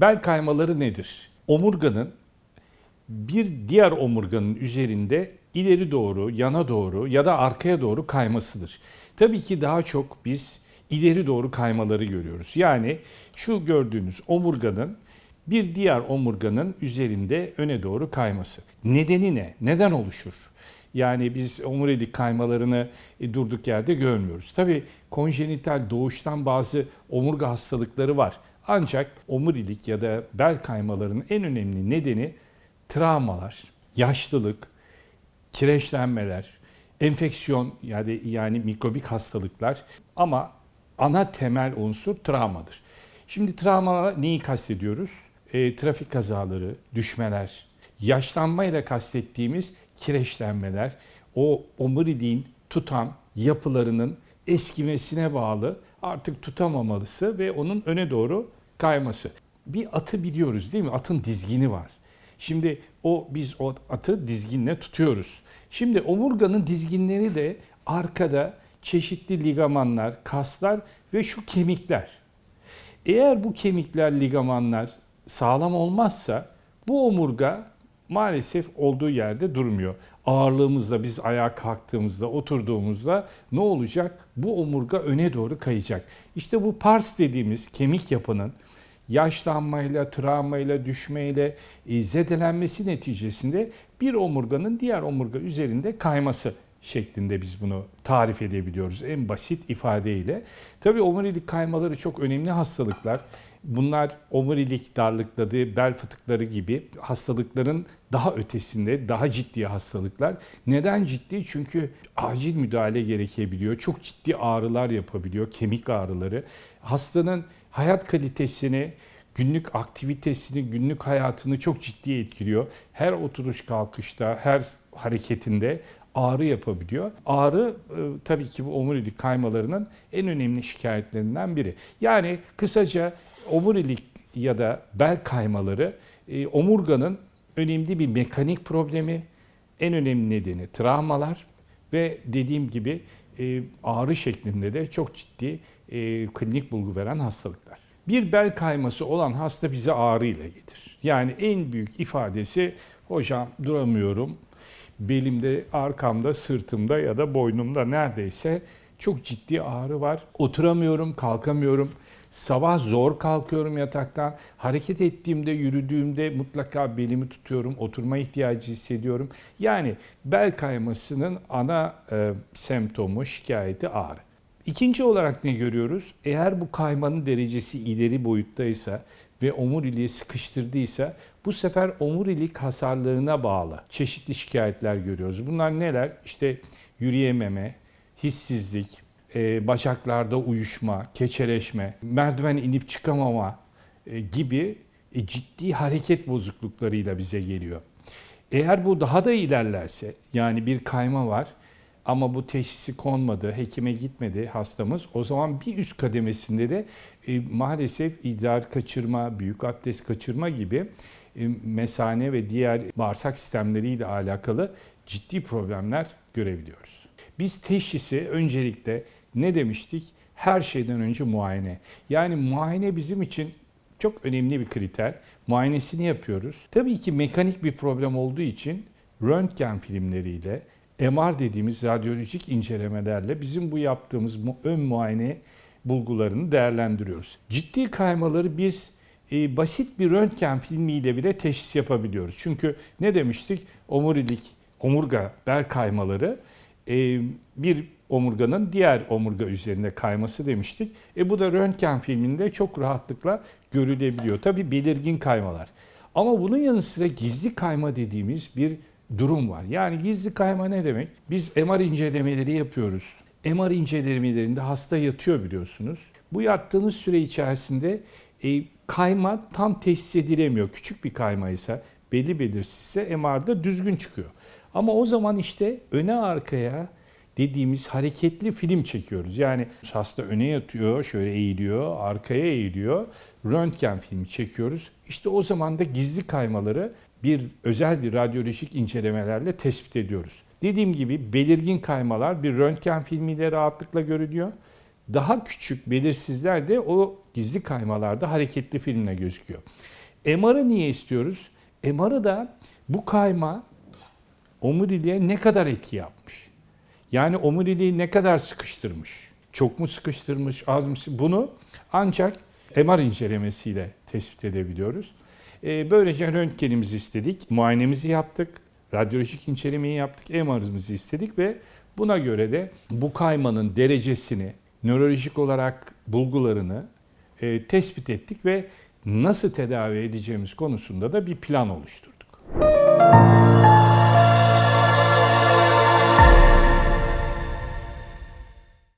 Bel kaymaları nedir? Omurganın bir diğer omurganın üzerinde ileri doğru, yana doğru ya da arkaya doğru kaymasıdır. Tabii ki daha çok biz ileri doğru kaymaları görüyoruz. Yani şu gördüğünüz omurganın bir diğer omurganın üzerinde öne doğru kayması. Nedeni ne? Neden oluşur? Yani biz omurilik kaymalarını e, durduk yerde görmüyoruz. Tabii konjenital doğuştan bazı omurga hastalıkları var. Ancak omurilik ya da bel kaymalarının en önemli nedeni travmalar, yaşlılık, kireçlenmeler, enfeksiyon yani yani mikrobik hastalıklar ama ana temel unsur travmadır. Şimdi travma neyi kastediyoruz? E, trafik kazaları, düşmeler, yaşlanmayla kastettiğimiz kireçlenmeler, o omuriliğin tutan yapılarının eskimesine bağlı artık tutamamalısı ve onun öne doğru kayması. Bir atı biliyoruz değil mi? Atın dizgini var. Şimdi o biz o atı dizginle tutuyoruz. Şimdi omurganın dizginleri de arkada çeşitli ligamanlar, kaslar ve şu kemikler. Eğer bu kemikler, ligamanlar sağlam olmazsa bu omurga maalesef olduğu yerde durmuyor. Ağırlığımızla biz ayağa kalktığımızda, oturduğumuzda ne olacak? Bu omurga öne doğru kayacak. İşte bu pars dediğimiz kemik yapının yaşlanmayla, travmayla, düşmeyle e, zedelenmesi neticesinde bir omurganın diğer omurga üzerinde kayması şeklinde biz bunu tarif edebiliyoruz en basit ifadeyle. Tabii omurilik kaymaları çok önemli hastalıklar. Bunlar omurilik darlıkları, bel fıtıkları gibi hastalıkların daha ötesinde, daha ciddi hastalıklar. Neden ciddi? Çünkü acil müdahale gerekebiliyor. Çok ciddi ağrılar yapabiliyor, kemik ağrıları. Hastanın hayat kalitesini, günlük aktivitesini, günlük hayatını çok ciddi etkiliyor. Her oturuş kalkışta, her hareketinde ağrı yapabiliyor. Ağrı e, tabii ki bu omurilik kaymalarının en önemli şikayetlerinden biri. Yani kısaca omurilik ya da bel kaymaları e, omurganın önemli bir mekanik problemi, en önemli nedeni travmalar ve dediğim gibi e, ağrı şeklinde de çok ciddi e, klinik bulgu veren hastalıklar. Bir bel kayması olan hasta bize ağrı ile gelir. Yani en büyük ifadesi hocam duramıyorum, belimde, arkamda, sırtımda ya da boynumda neredeyse çok ciddi ağrı var. Oturamıyorum, kalkamıyorum. Sabah zor kalkıyorum yataktan. Hareket ettiğimde, yürüdüğümde mutlaka belimi tutuyorum. Oturma ihtiyacı hissediyorum. Yani bel kaymasının ana e, semptomu, şikayeti ağrı. İkinci olarak ne görüyoruz? Eğer bu kaymanın derecesi ileri boyuttaysa ve omuriliği sıkıştırdıysa bu sefer omurilik hasarlarına bağlı çeşitli şikayetler görüyoruz. Bunlar neler? İşte yürüyememe, hissizlik, e, bacaklarda uyuşma, keçeleşme, merdiven inip çıkamama e, gibi e, ciddi hareket bozukluklarıyla bize geliyor. Eğer bu daha da ilerlerse yani bir kayma var ama bu teşhisi konmadı, hekime gitmedi hastamız. O zaman bir üst kademesinde de e, maalesef idrar kaçırma, büyük abdest kaçırma gibi e, mesane ve diğer bağırsak sistemleriyle alakalı ciddi problemler görebiliyoruz. Biz teşhisi öncelikle ne demiştik? Her şeyden önce muayene. Yani muayene bizim için çok önemli bir kriter. Muayenesini yapıyoruz. Tabii ki mekanik bir problem olduğu için röntgen filmleriyle, MR dediğimiz radyolojik incelemelerle bizim bu yaptığımız ön muayene bulgularını değerlendiriyoruz. Ciddi kaymaları biz e, basit bir röntgen filmiyle bile teşhis yapabiliyoruz. Çünkü ne demiştik? Omurilik, omurga, bel kaymaları e, bir omurganın diğer omurga üzerinde kayması demiştik. E bu da röntgen filminde çok rahatlıkla görülebiliyor. Tabi belirgin kaymalar. Ama bunun yanı sıra gizli kayma dediğimiz bir durum var. Yani gizli kayma ne demek? Biz MR incelemeleri yapıyoruz. MR incelemelerinde hasta yatıyor biliyorsunuz. Bu yattığınız süre içerisinde e, kayma tam teşhis edilemiyor. Küçük bir kayma ise belli belirsizse MR'da düzgün çıkıyor. Ama o zaman işte öne arkaya dediğimiz hareketli film çekiyoruz. Yani hasta öne yatıyor, şöyle eğiliyor, arkaya eğiliyor. Röntgen filmi çekiyoruz. İşte o zaman da gizli kaymaları bir özel bir radyolojik incelemelerle tespit ediyoruz. Dediğim gibi belirgin kaymalar bir röntgen filmiyle rahatlıkla görülüyor. Daha küçük belirsizler de o gizli kaymalarda hareketli filmle gözüküyor. MR'ı niye istiyoruz? MR'ı da bu kayma omuriliğe ne kadar etki yapmış? Yani omuriliği ne kadar sıkıştırmış? Çok mu sıkıştırmış, az mı? Bunu ancak MR incelemesiyle tespit edebiliyoruz. Ee, böylece röntgenimizi istedik, muayenemizi yaptık, radyolojik incelemeyi yaptık, MR'ımızı istedik ve buna göre de bu kaymanın derecesini, nörolojik olarak bulgularını e, tespit ettik ve nasıl tedavi edeceğimiz konusunda da bir plan oluşturduk.